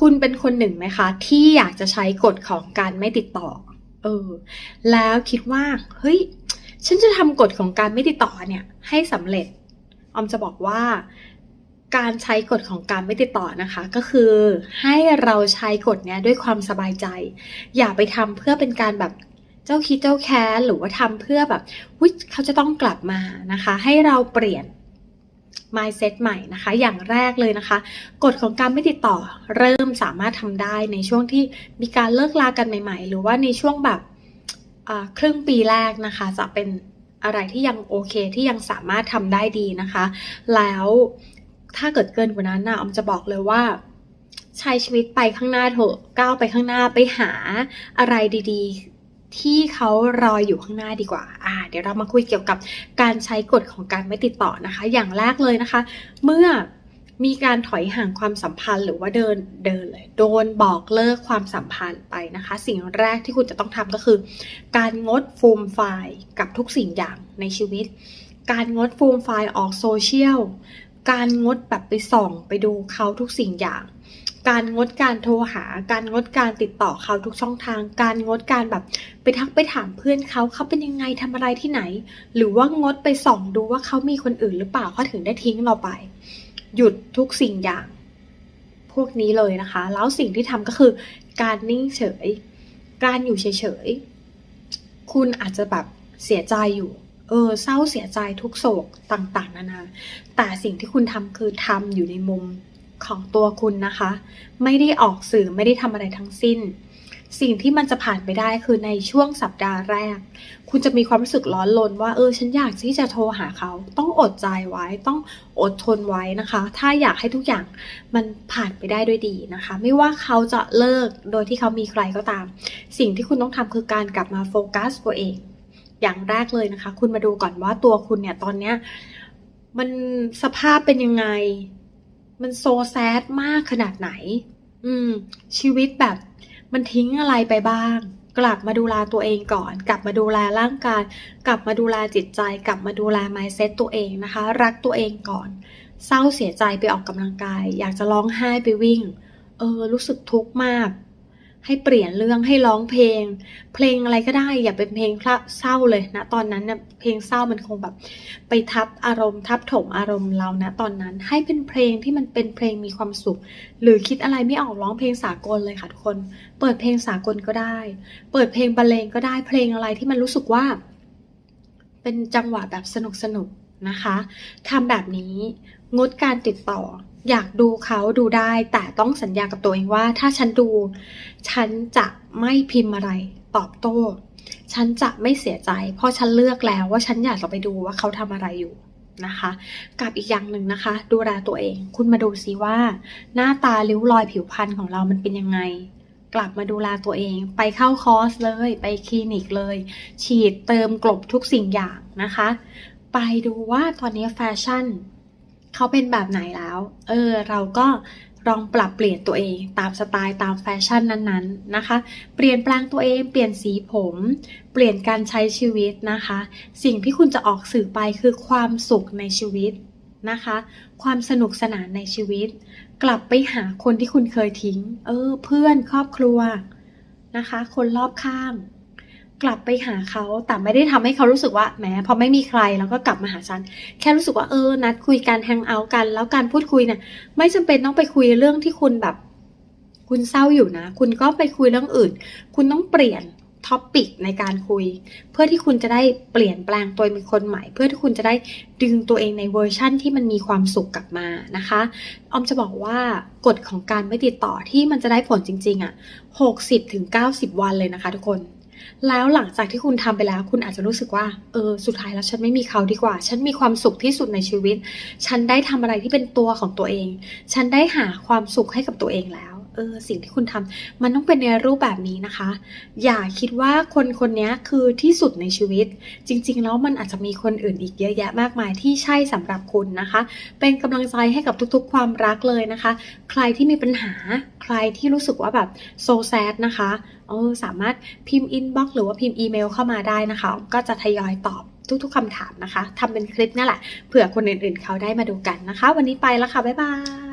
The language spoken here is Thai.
คุณเป็นคนหนึ่งไหมคะ ที่อยากจะใช้กฎของการไม่ติดต่อ เออ แล้วคิดว่า เฮ้ย ฉันจะทำกฎของการไม่ติดต่อเนี่ย ให้สำเร็จ ออมจะบอกว่า การใช้กฎของการไม่ติดต่อนะคะ ก็คือให้เราใช้กฎเนี้ยด้วยความสบายใจ อย่าไปทำเพื่อเป็นการแบบเจ้าคิดเจ้าแค้นหรือว่าทำเพื่อแบบวิเขาจะต้องกลับมานะคะ ให้เราเปลี่ยน mindset ใหม่นะคะ อย่างแรกเลยนะคะ กฎของการไม่ติดต่อเริ่มสามารถทำได้ในช่วงที่มีการเลิกลากันใหม่ ๆ หรือว่าในช่วงแบบครึ่งปีแรกนะคะ จะเป็นอะไรที่ยังโอเคที่ยังสามารถทำได้ดีนะคะ แล้วถ้าเกิดเกินกว่านั้นนะออมจะบอกเลยว่าใช้ชีวิตไปข้างหน้าเถอะก้าวไปข้างหน้าไปหาอะไรดี ๆ ที่เขารออยู่ข้างหน้าดีกว่า อ่า เดี๋ยวเรามาคุยเกี่ยวกับการใช้กฎของการไม่ติดต่อนะคะ อย่างแรกเลยนะคะ เมื่อมีการถอยห่างความสัมพันธ์หรือว่าเดินเดินเลยโดนบอกเลิกความสัมพันธ์ไปนะคะ สิ่งแรกที่คุณจะต้องทำก็คือ การงดฟูมไฟล์กับทุกสิ่งอย่างในชีวิต การงดฟูมไฟล์ออกโซเชียลการงดแบบไปส่องไปดูเขาทุกสิ่งอย่าง การงดการโทรหา การงดการติดต่อเขาทุกช่องทาง การงดการแบบไปทักไปถามเพื่อนเขาเขาเป็นยังไงทำอะไรที่ไหน หรือว่างดไปส่องดูว่าเขามีคนอื่นหรือเปล่าเขาถึงได้ทิ้งเราไป หยุดทุกสิ่งอย่าง พวกนี้เลยนะคะ แล้วสิ่งที่ทำก็คือ การนิ่งเฉย การอยู่เฉยๆคุณอาจจะแบบเสียใจอยู่เออเศร้าเสียใจทุกโศกต่างๆ นานา แต่สิ่งที่คุณทำคือทำอยู่ในมุม ของตัวคุณนะคะ ไม่ได้ออกสื่อไม่ได้ทำอะไรทั้งสิ้น สิ่งที่มันจะผ่านไปได้คือในช่วงสัปดาห์แรก คุณจะมีความรู้สึกร้อนรนว่าเออฉันอยากที่จะโทรหาเขา ต้องอดใจไว้ต้องอดทนไว้นะคะ ถ้าอยากให้ทุกอย่างมันผ่านไปได้ด้วยดีนะคะ ไม่ว่าเขาจะเลิกโดยที่เขามีใครก็ตาม สิ่งที่คุณต้องทำคือการกลับมาโฟกัสตัวเองอย่างแรกเลยนะคะ คุณมาดูก่อนว่าตัวคุณเนี่ยตอนเนี้ยมันสภาพเป็นยังไง มันโซแซดมากขนาดไหน อืม ชีวิตแบบมันทิ้งอะไรไปบ้าง กลับมาดูแลตัวเองก่อน กลับมาดูแลร่างกาย กลับมาดูแลจิตใจ กลับมาดูแล mindset ตัวเองนะคะ รักตัวเองก่อน เศร้าเสียใจไปออกกำลังกาย อยากจะร้องไห้ไปวิ่ง เออ รู้สึกทุกข์มาก ให้เปลี่ยนเรื่องให้ร้องเพลง เพลงอะไรก็ได้อย่าเป็นเพลงเศร้าเลยนะตอนนั้นเนี่ยเพลงเศร้ามันคงแบบ ไปทับอารมณ์ ทับถมอารมณ์เรานะตอนนั้นให้เป็นเพลงที่มันเป็นเพลงมีความสุข หรือคิดอะไรไม่ออกร้องเพลงสากลเลยค่ะทุกคน เปิดเพลงสากลก็ได้ เปิดเพลงบรรเลงก็ได้เพลงอะไรที่มันรู้สึกว่า เป็นจังหวะแบบสนุกสนุก นะคะทำแบบนี้งดการติดต่อ อยากดูเขาดูได้ แต่ต้องสัญญากับตัวเองว่า ถ้าฉันดู ฉันจะไม่พิมพ์อะไรตอบโต้ ฉันจะไม่เสียใจ เพราะฉันเลือกแล้วว่าฉันอยากจะไปดูว่าเขาทำอะไรอยู่นะคะ กับอีกอย่างหนึ่งนะคะ ดูแลตัวเอง คุณมาดูซิว่า หน้าตาริ้วรอยผิวพรรณของเรามันเป็นยังไง กลับมาดูแลตัวเอง ไปเข้าคอร์สเลย ไปคลินิกเลย ฉีดเติมกลบทุกสิ่งอย่างนะคะ ไปดูว่าตอนนี้แฟชั่นเขาเป็นแบบไหนแล้ว เออ เราก็ลองปรับเปลี่ยนตัวเองตามสไตล์ตามแฟชั่นนั้นๆนะคะ เปลี่ยนแปลงตัวเอง เปลี่ยนสีผม เปลี่ยนการใช้ชีวิตนะคะ สิ่งที่คุณจะออกสื่อไปคือความสุขในชีวิตนะคะ ความสนุกสนานในชีวิต กลับไปหาคนที่คุณเคยทิ้ง เออ เพื่อนครอบครัวนะคะ คนรอบข้าง กลับไปหาเขาแต่ไม่ได้ทำให้เขารู้สึกว่าแหมพอไม่มีใครแล้วก็กลับมาหาฉัน แค่รู้สึกว่าเออ นัดคุยกันแฮงเอาท์กัน แล้วการพูดคุยเนี่ยไม่จำเป็นต้องไปคุยเรื่องที่คุณแบบ คุณเศร้าอยู่นะ คุณก็ไปคุยเรื่องอื่น คุณต้องเปลี่ยนท็อปปิกในการคุย เพื่อที่คุณจะได้เปลี่ยนแปลงตัวเป็นคนใหม่ เพื่อที่คุณจะได้ดึงตัวเองในเวอร์ชั่นที่มันมีความสุขกลับมานะคะ ออมจะบอกว่ากฎของการไม่ติดต่อที่มันจะได้ผลจริง ๆอะ่ะ60ถึง90 วันเลยนะคะทุกคน แล้วหลังจากที่คุณทำไปแล้ว คุณอาจจะรู้สึกว่า เออ สุดท้ายแล้วฉันไม่มีเขาดีกว่า ฉันมีความสุขที่สุดในชีวิต ฉันได้ทำอะไรที่เป็นตัวของตัวเอง ฉันได้หาความสุขให้กับตัวเองแล้ว เออ สิ่งที่คุณทำมันต้องเป็นในรูปแบบนี้นะคะ อย่าคิดว่าคนคนนี้คือที่สุดในชีวิต จริง ๆ แล้วมันอาจจะมีคนอื่นอีกเยอะแยะมากมายที่ใช่สำหรับคุณนะคะ เป็นกำลังใจให้กับทุกๆ ความรักเลยนะคะ ใครที่มีปัญหา ใครที่รู้สึกว่าแบบโซแซดนะคะ เออสามารถพิมพ์อินบ็อกซ์หรือว่าพิมพ์อีเมลเข้ามาได้นะคะ ก็จะทยอยตอบทุกๆคำถามนะคะทำเป็นคลิปนั่นแหละเผื่อคนอื่นๆเขาได้มาดูกันนะคะ วันนี้ไปแล้วค่ะ บ๊ายบาย